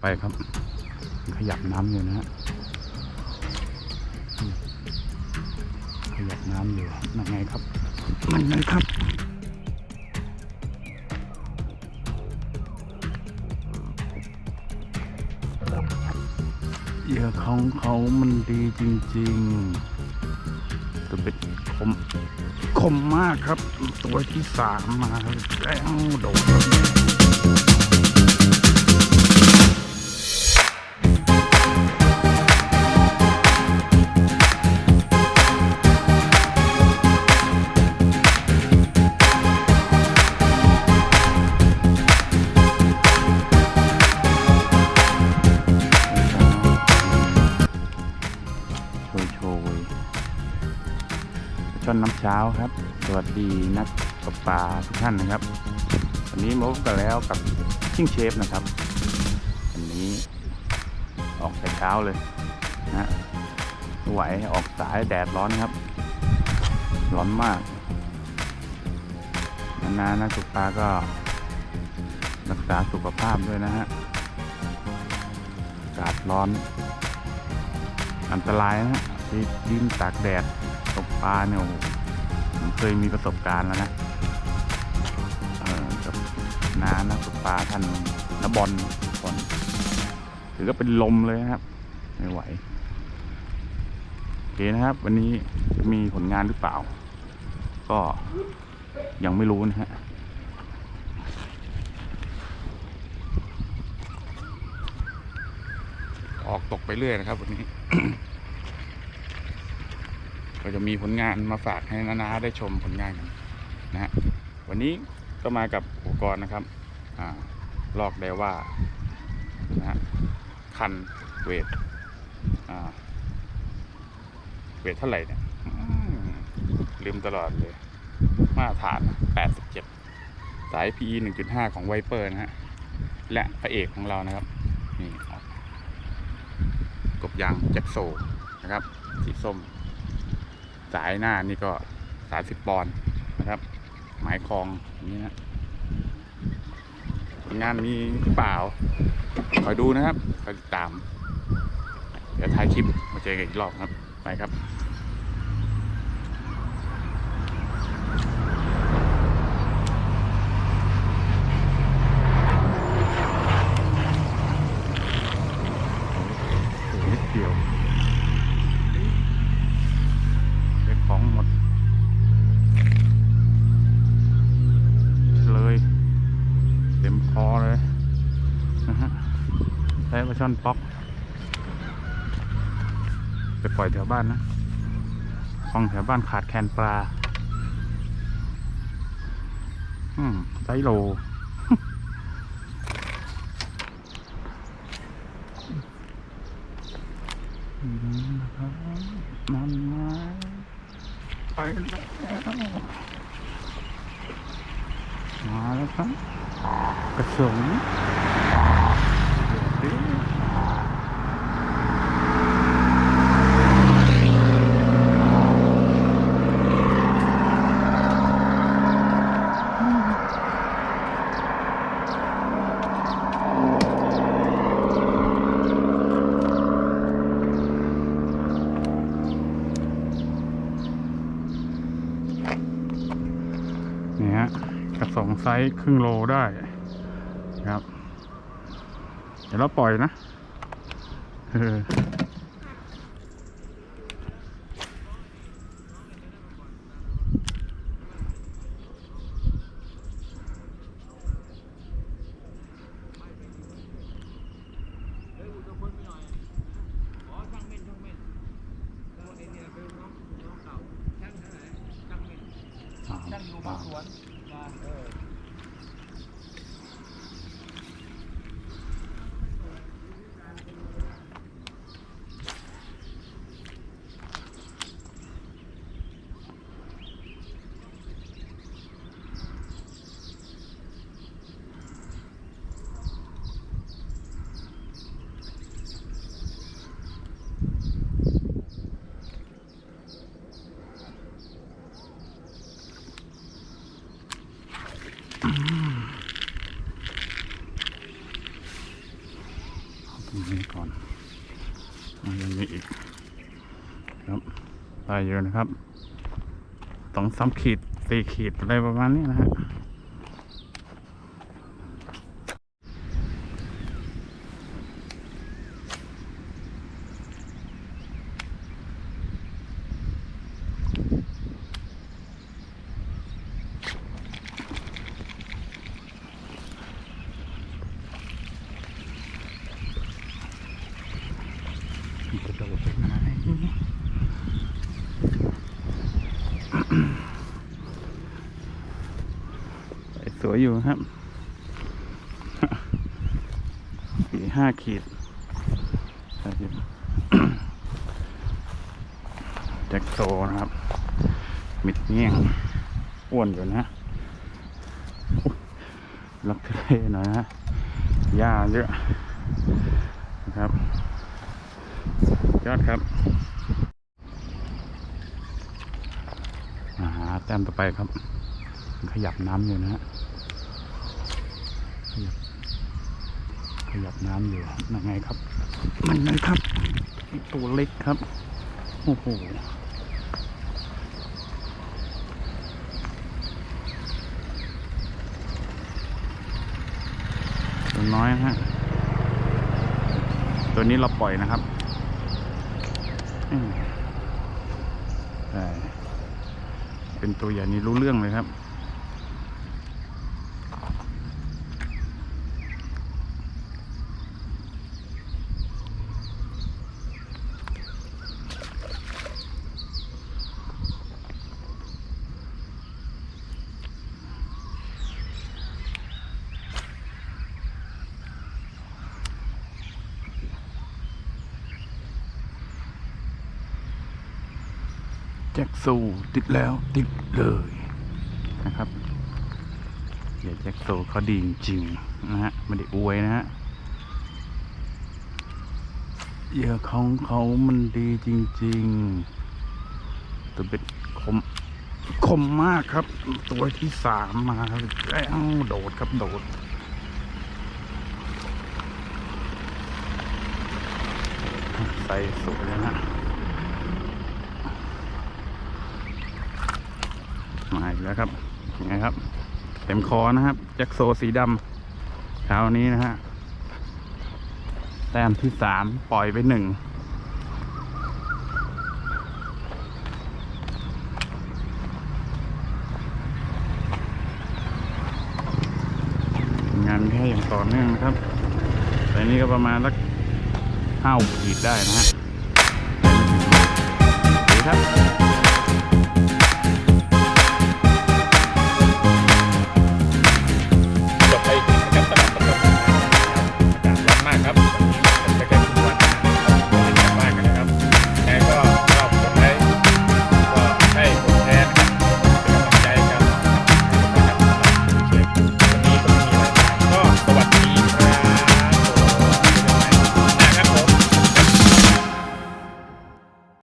ไปครับ ขยับน้ำอยู่นะฮะขยับน้ำอยู่นั่นไงครับนั่นไงครับเหยื่อของเขามันดีจริงๆตัวเป็นคมคมมากครับ ตัวที่สามมาแล้วโดด ช่อนน้ำเช้าครับ สวัสดีนักตกปลาทุกท่านนะครับ วันนี้มาพบกันแล้วกับชิ่งเชฟนะครับ วันนี้ออกแต่เช้าเลยนะไม่ไหวออกสายแดดร้อนครับ ร้อนมากนานๆนักตกปลาก็รักษาสุขภาพด้วยนะฮะอากาศร้อน อันตรายนะฮะ ที่ยืนตากแดดตกปลาเนี่ยผมเคยมีประสบการณ์แล้วนะเออกับน้านะตกปลาท่านนบอลบอลถือก็เป็นลมเลยนะครับ ไม่ไหวโอเคนะครับ วันนี้จะมีผลงานหรือเปล่า ก็ยังไม่รู้นะฮะออกตกไปเรื่อยนะครับวันนี้ ก็จะมีผลงานมาฝากให้นานาได้ชมผลงานกันนะฮะวันนี้ก็มากับอุปกรณ์นะครับอลอกได้ว่านะฮะคันเวทเวทเท่าไหร่เนี่ยลืมตลอดเลย มาตรฐาน 87 สาย PE 1.5 ของไวเปอร์นะฮะ และพระเอกของเรานะครับ นี่กกบยางแจ็คโซนะครับ สีส้ม สายหน้านี่ก็สามสิบปอนด์นะครับ หมายคลองอย่างนี้นะงานมีเปล่าคอยดูนะครับคอยติดตามเดี๋ยวท้ายคลิปมาเจอกันอีกรอบครับ ไปครับ นิดเดียวได้ของหมด เลย เต็มคอเลยนะฮะใช้ปลาช่อนป๊อก ไปปล่อยแถวบ้านนะคลองแถวบ้านขาดแคลนปลา อืมไซโลมนะครับมันมาไปแล้วมาแล้วครับกระสงเดี๋ยวดินี่ฮะ กระสงไซส์ครึ่งโลได้ครับ เดี๋ยวเราปล่อยนะเออสามสาม ได้อยู่นะครับสองสามขีดสี่ขีดอะไรประมาณนี้นะฮะ มันจะโดดไปไหน สวยอยู่ครับสี่ห้าขีดแจ็คโซนะครับ มิดเงี้ยงอ้วนอยู่นะอุ๊ยลักเทเลหน่อยนะหญ้าเยอะนะครับยอดครับอาหาแต้มต่อไปครับ ขยับน้ำอยู่นะฮะขยับขยับน้ำอยู่ยังไงครับ มันไงครับไอ้ตัวเล็กครับ โอ้โหตัวน้อยนะฮะ ตัวนี้เราปล่อยนะครับอืมใช่เป็นตัวใหญ่นี่รู้เรื่องเลยครับ จ็คโซติดแล้วติดเลยนะครับเดี๋ยวแจ็คโซเขาดีจริงนะฮะไม่ได้อวยนะฮะเหยื่อของเขามันดีจริงๆตัวเบ็ดคมคมมากครับ ตัวที่สามมาแล้วโดดครับโดดใส่สวยนะมา อีกแล้วครับยังไงครับ เต็มคอนะครับแจ็คโซสีดำเช้านี้นะฮะแต้มที่สามปล่อยไปหนึ่งงานแค่อย่างต่อเนื่องนะครับ แต่นี่ก็ประมาณสักห้าขีดได้นะฮะดีครับ